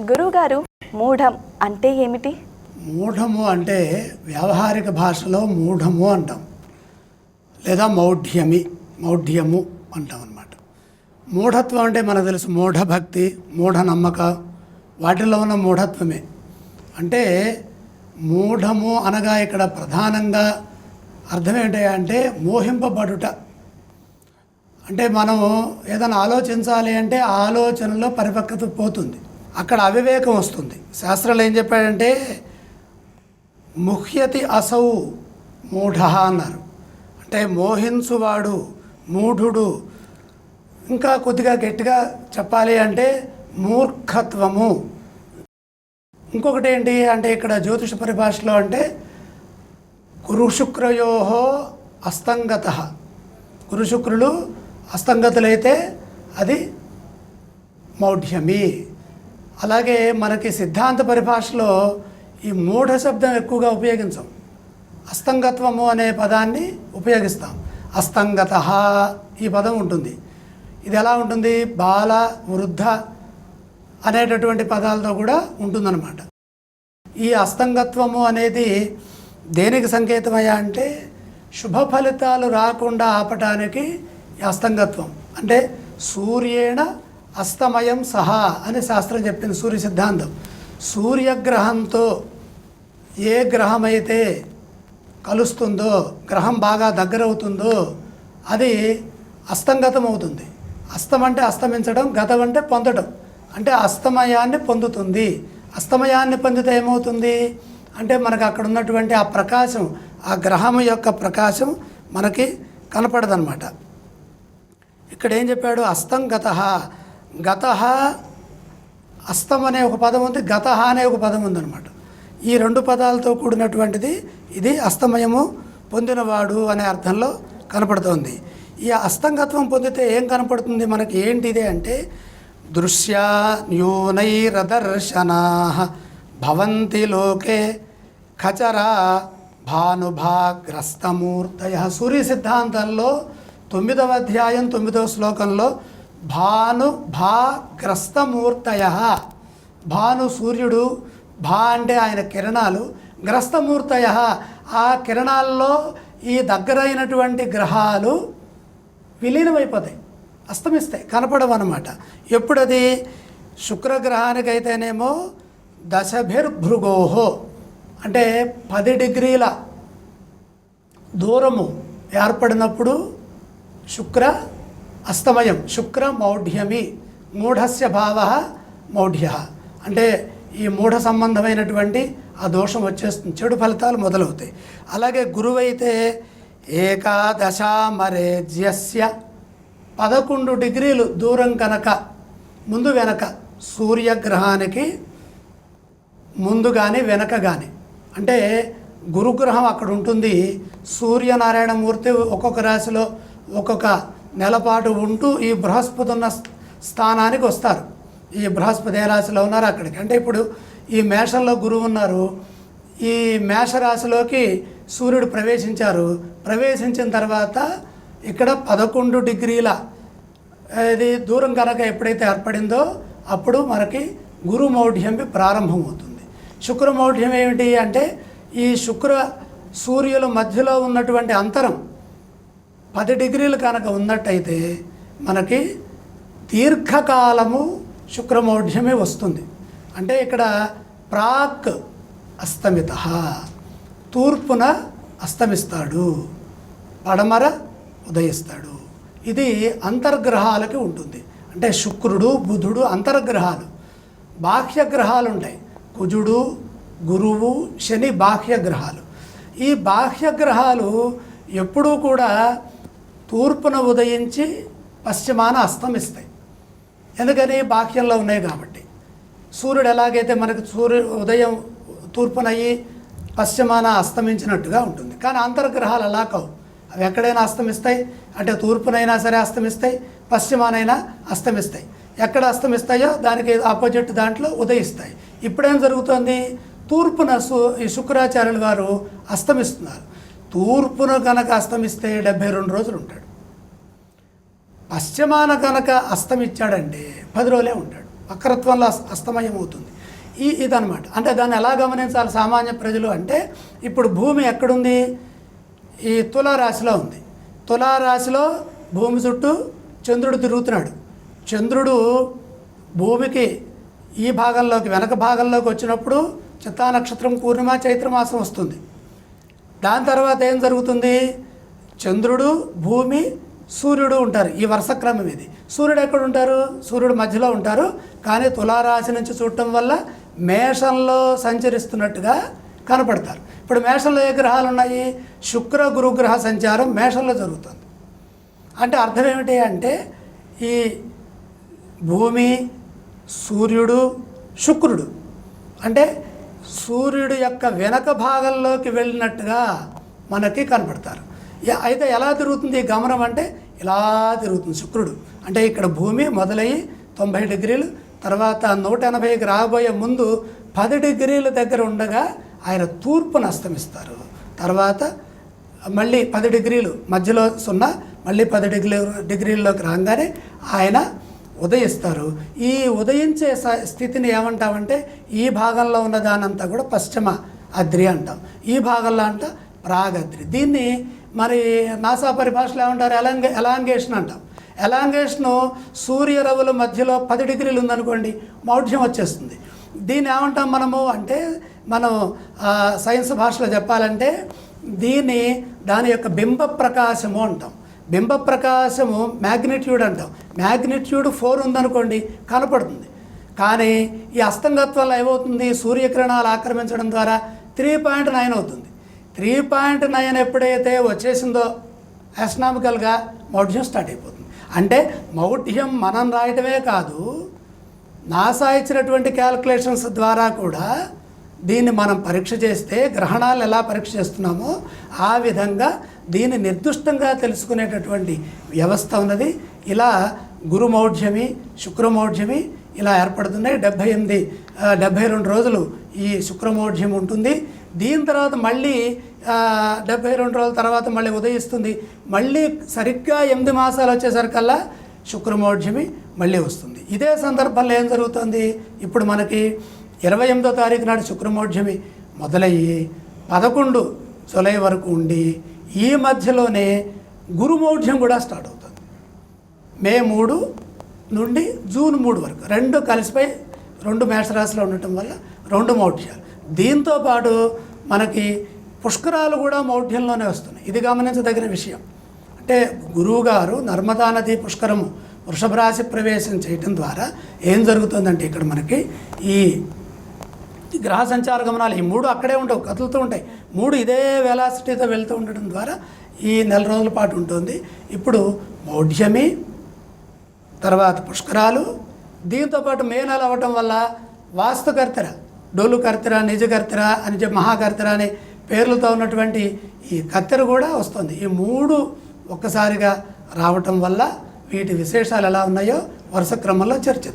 గురువుగారు మూఢం అంటే ఏమిటి? మూఢము అంటే వ్యావహారిక భాషలో మూఢము అంటాం. లేదా మౌఢ్యమి మౌఢ్యము అంటాం అన్నమాట. మూఢత్వం అంటే మనకు తెలుసు మూఢభక్తి మూఢనమ్మక వాటిలో ఉన్న మూఢత్వమే. అంటే మూఢము అనగా ఇక్కడ ప్రధానంగా అర్థం ఏంటి అంటే మోహింపబడుట. అంటే మనం ఏదైనా ఆలోచించాలి అంటే ఆలోచనలో పరిపక్వత పోతుంది. అక్కడ అవివేకం వస్తుంది. శాస్త్రాలు ఏం చెప్పాడంటే ముహ్యతి అసౌ మూఢ అన్నారు. అంటే మోహించువాడు మూఢుడు. ఇంకా కొద్దిగా గట్టిగా చెప్పాలి అంటే మూర్ఖత్వము. ఇంకొకటి ఏంటి అంటే ఇక్కడ జ్యోతిష పరిభాషలో అంటే గురుశుక్రయో అస్తంగత. గురుశుక్రులు అస్తంగతులైతే అది మౌఢ్యమి. అలాగే మనకి సిద్ధాంత పరిభాషలో ఈ మూఢ శబ్దం ఎక్కువగా ఉపయోగించం. అస్తంగత్వము అనే పదాన్ని ఉపయోగిస్తాం. అస్తంగత ఈ పదం ఉంటుంది. ఇది ఎలా ఉంటుంది? బాల వృద్ధ అనేటటువంటి పదాలతో కూడా ఉంటుందన్నమాట. ఈ అస్తంగత్వము అనేది దేనికి సంకేతమయ్యా అంటే శుభ ఫలితాలు రాకుండా ఆపటానికి ఈ అస్తంగత్వం. అంటే సూర్యేణ అస్తమయం సహా అని శాస్త్రం చెప్పింది సూర్య సిద్ధాంతం. సూర్యగ్రహంతో ఏ గ్రహమైతే కలుస్తుందో గ్రహం బాగా దగ్గరవుతుందో అది అస్తంగతం అవుతుంది అస్తం అంటే అస్తమించడం గతం అంటే పొందడం. అంటే అస్తమయాన్ని పొందుతుంది. అస్తమయాన్ని పొందితే ఏమవుతుంది? అంటే మనకు అక్కడ ఉన్నటువంటి ఆ ప్రకాశం ఆ గ్రహం యొక్క ప్రకాశం మనకి కనపడదనమాట. ఇక్కడ ఏం చెప్పాడు? అస్తంగత గత అస్తం అనే ఒక పదం ఉంది గత అనే ఒక పదం ఉందన్నమాట. ఈ రెండు పదాలతో కూడినటువంటిది ఇది అస్తమయము పొందినవాడు అనే అర్థంలో కనపడుతోంది. ఈ అస్తంగత్వం పొందితే ఏం కనపడుతుంది మనకి? ఏంటిది అంటే దృశ్య న్యూనైరదర్శనా భవంతి లోకే ఖచరా భానుభాగ్రస్తమూర్తయ. సూర్య సిద్ధాంతంలో తొమ్మిదవ అధ్యాయం తొమ్మిదవ శ్లోకంలో భాను భా గ్రస్తమూర్తయ. భాను సూర్యుడు భా అంటే ఆయన కిరణాలు. గ్రస్తమూర్తయ. ఆ కిరణాల్లో ఈ దగ్గరైనటువంటి గ్రహాలు విలీనమైపోతాయి అస్తమిస్తాయి కనపడవు అనమాట ఎప్పుడది? శుక్రగ్రహానికైతేనేమో దశభిర్భృగోహో అంటే పది డిగ్రీల దూరము ఏర్పడినప్పుడు శుక్ర అస్తమయం. శుక్ర మౌఢ్యమి. మూఢస్య భావ మౌఢ్య. అంటే ఈ మూఢ సంబంధమైనటువంటి ఆ దోషం వచ్చేస్తుంది. చెడు ఫలితాలు మొదలవుతాయి. అలాగే గురువైతే ఏకాదశామరేజ్యస్య పదకొండు డిగ్రీలు దూరం కనుక ముందు వెనక సూర్యగ్రహానికి ముందు కానీ వెనక కానీ అంటే గురుగ్రహం అక్కడ ఉంటుంది. సూర్యనారాయణ మూర్తి ఒక్కొక్క రాశిలో ఒక్కొక్క నెలపాటు ఉంటూ ఈ బృహస్పతి ఉన్న స్థానానికి వస్తారు. ఈ బృహస్పతి ఏ రాశిలో ఉన్నారు అక్కడికి. అంటే ఇప్పుడు ఈ మేషంలో గురువు ఉన్నారు. ఈ మేషరాశిలోకి సూర్యుడు ప్రవేశించారు. ప్రవేశించిన తర్వాత ఇక్కడ పదకొండు డిగ్రీల ఇది దూరం కనుక ఎప్పుడైతే ఏర్పడిందో అప్పుడు మనకి గురు మౌఢ్యం ప్రారంభమవుతుంది. శుక్ర మౌఢ్యం ఏమిటి అంటే ఈ శుక్ర సూర్యుల మధ్యలో ఉన్నటువంటి అంతరం పది డిగ్రీలు కనుక ఉన్నట్టయితే మనకి దీర్ఘకాలము శుక్రమౌఢ్యమే వస్తుంది. అంటే ఇక్కడ ప్రాక్ అస్తమిత తూర్పున అస్తమిస్తాడు పడమర ఉదయిస్తాడు. ఇది అంతర్గ్రహాలకి ఉంటుంది. అంటే శుక్రుడు బుధుడు అంతర్గ్రహాలు. బాహ్య గ్రహాలు ఉంటాయి కుజుడు గురువు శని బాహ్య గ్రహాలు ఈ బాహ్య గ్రహాలు ఎప్పుడూ కూడా తూర్పున ఉదయించి పశ్చిమాన అస్తమిస్తాయి. ఎందుకని? బాహ్యంలో ఉన్నాయి కాబట్టి. సూర్యుడు ఎలాగైతే మనకు సూర్యు ఉదయం తూర్పునయ్యి పశ్చిమాన అస్తమించినట్టుగా ఉంటుంది. కానీ అంతర్గ్రహాలు అలా కావు. అవి ఎక్కడైనా అస్తమిస్తాయి. అంటే తూర్పునైనా సరే అస్తమిస్తాయి. పశ్చిమానైనా అస్తమిస్తాయి. ఎక్కడ అస్తమిస్తాయో దానికి ఆపోజిట్ దాంట్లో ఉదయిస్తాయి. ఇప్పుడేం జరుగుతోంది? తూర్పున సు ఈ శుక్రాచార్యులు గారు అస్తమిస్తున్నారు. తూర్పున కనుక అస్తమిస్తే డెబ్భై రెండు రోజులు ఉంటాడు. పశ్చిమాన కనుక అస్తమిచ్చాడంటే పది రోజులే ఉంటాడు. వక్రత్వంలో అస్- అస్తమయం అవుతుంది ఈ ఇదనమాట అంటే దాన్ని ఎలా గమనించాలి సామాన్య ప్రజలు అంటే ఇప్పుడు భూమి ఎక్కడుంది? ఈ తులారాశిలో ఉంది. తులారాశిలో భూమి చుట్టూ చంద్రుడు తిరుగుతున్నాడు. చంద్రుడు భూమికి ఈ భాగంలోకి వెనక భాగంలోకి వచ్చినప్పుడు చిత్తా నక్షత్రం పూర్ణిమ చైత్రమాసం వస్తుంది. దాని తర్వాత ఏం జరుగుతుంది? చంద్రుడు భూమి సూర్యుడు ఉంటారు. ఈ వరుస క్రమం ఇది. సూర్యుడు ఎక్కడ ఉంటారు? సూర్యుడు మధ్యలో ఉంటారు. కానీ తులారాశి నుంచి చూడటం వల్ల మేషంలో సంచరిస్తున్నట్టుగా కనపడతారు. ఇప్పుడు మేషంలో ఏ గ్రహాలు ఉన్నాయి? శుక్ర గురుగ్రహ సంచారం మేషంలో జరుగుతుంది. అంటే అర్థం ఏమిటి అంటే ఈ భూమి సూర్యుడు శుక్రుడు. అంటే సూర్యుడు యొక్క వెనక భాగంలోకి వెళ్ళినట్టుగా మనకి కనపడతారు. అయితే ఎలా తిరుగుతుంది ఈ గమనం అంటే ఇలా తిరుగుతుంది శుక్రుడు. అంటే ఇక్కడ భూమి మొదలయ్యి తొంభై డిగ్రీలు తర్వాత నూట ఎనభైకి రాబోయే ముందు పది డిగ్రీల దగ్గర ఉండగా ఆయన తూర్పును అస్తమిస్తారు. తర్వాత మళ్ళీ పది డిగ్రీలు మధ్యలో సున్నా మళ్ళీ పది డిగ్రీ డిగ్రీల్లోకి రాగానే ఆయన ఉదయిస్తారు. ఈ ఉదయించే స- స్థితిని ఏమంటామంటే ఈ భాగంలో ఉన్న దానంతా కూడా పశ్చిమ అద్రి అంటాం. ఈ భాగంలో అంట ప్రాగద్రి. దీన్ని మరి నాసా పరిభాషలో ఏమంటారు? ఎలాంగే ఎలాంగేషన్ అంటాం. ఎలాంగేషను సూర్యరవుల మధ్యలో పది డిగ్రీలు ఉందనుకోండి మౌఢ్యం వచ్చేస్తుంది. దీన్ని ఏమంటాం మనము అంటే మనం సైన్స్ భాషలో చెప్పాలంటే దీన్ని దాని యొక్క బింబ ప్రకాశము అంటాం. బింబ ప్రకాశము మ్యాగ్నిట్యూడ్ అంటాం. మ్యాగ్నిట్యూడ్ ఫోర్ ఉందనుకోండి కనపడుతుంది. కానీ ఈ అస్తంగత్వంలో ఏమవుతుంది? సూర్యకిరణాలు ఆక్రమించడం ద్వారా త్రీ పాయింట్ నైన్ అవుతుంది. త్రీ పాయింట్ నైన్ ఎప్పుడైతే వచ్చేసిందో ఆస్ట్రానామికల్గా మౌఢ్యం స్టార్ట్ అయిపోతుంది. అంటే మౌఢ్యం మనం రాయటమే కాదు నాసా ఇచ్చినటువంటి క్యాల్కులేషన్స్ ద్వారా కూడా దీన్ని మనం పరీక్ష చేస్తే గ్రహణాలు ఎలా పరీక్ష చేస్తున్నామో ఆ విధంగా దీన్ని నిర్దిష్టంగా తెలుసుకునేటటువంటి వ్యవస్థ ఉన్నది. ఇలా గురుమౌఢ్యమి శుక్రమౌఢ్యమి ఇలా ఏర్పడుతున్నాయి. డెబ్భై ఎనిమిది డెబ్భై రెండు రోజులు ఈ శుక్రమౌఢ్యం ఉంటుంది. దీని తర్వాత మళ్ళీ డెబ్భై రెండు రోజుల తర్వాత మళ్ళీ ఉదయిస్తుంది. మళ్ళీ సరిగ్గా ఎనిమిది మాసాలు వచ్చేసరికల్లా శుక్రమౌఢ్యమి మళ్ళీ వస్తుంది. ఇదే సందర్భంలో ఏం జరుగుతుంది? ఇప్పుడు మనకి ఇరవై ఎనిమిదో తారీఖు నాడు శుక్రమౌఢ్యమి మొదలయ్యి పదకొండు జులై వరకు ఉండి ఈ మధ్యలోనే గురుమౌఢ్యం కూడా స్టార్ట్ అవుతుంది. మే మూడు నుండి జూన్ మూడు వరకు రెండు కలిసిపోయి రెండు మేషరాశిలో ఉండటం వల్ల రెండు మౌఢ్యాలు దీంతో పాటు మనకి పుష్కరాలు కూడా మౌఢ్యంలోనే వస్తున్నాయి. ఇది గమనించదగిన విషయం. అంటే గురువుగారు నర్మదా నది పుష్కరము వృషభ రాశి ప్రవేశం చేయటం ద్వారా ఏం జరుగుతుందంటే ఇక్కడ మనకి ఈ గ్రహ సంచార గమనాలు. ఈ మూడు అక్కడే ఉంటావు కదులుతూ ఉంటాయి. మూడు ఇదే వెలాసిటీతో వెళ్తూ ఉండటం ద్వారా ఈ నెల రోజుల పాటు ఉంటుంది. ఇప్పుడు మౌఢ్యమి తర్వాత పుష్కరాలు. దీంతోపాటు మే నెల అవ్వటం వల్ల వాస్తుకర్తర డోలు కర్తెర నిజకర్తెర అని చెప్పి మహాకర్తెర అనే పేర్లతో ఉన్నటువంటి ఈ కత్తెర కూడా వస్తుంది. ఈ మూడు ఒక్కసారిగా రావటం వల్ల వీటి విశేషాలు ఎలా ఉన్నాయో వరుస క్రమంలో చర్చిద్దాం.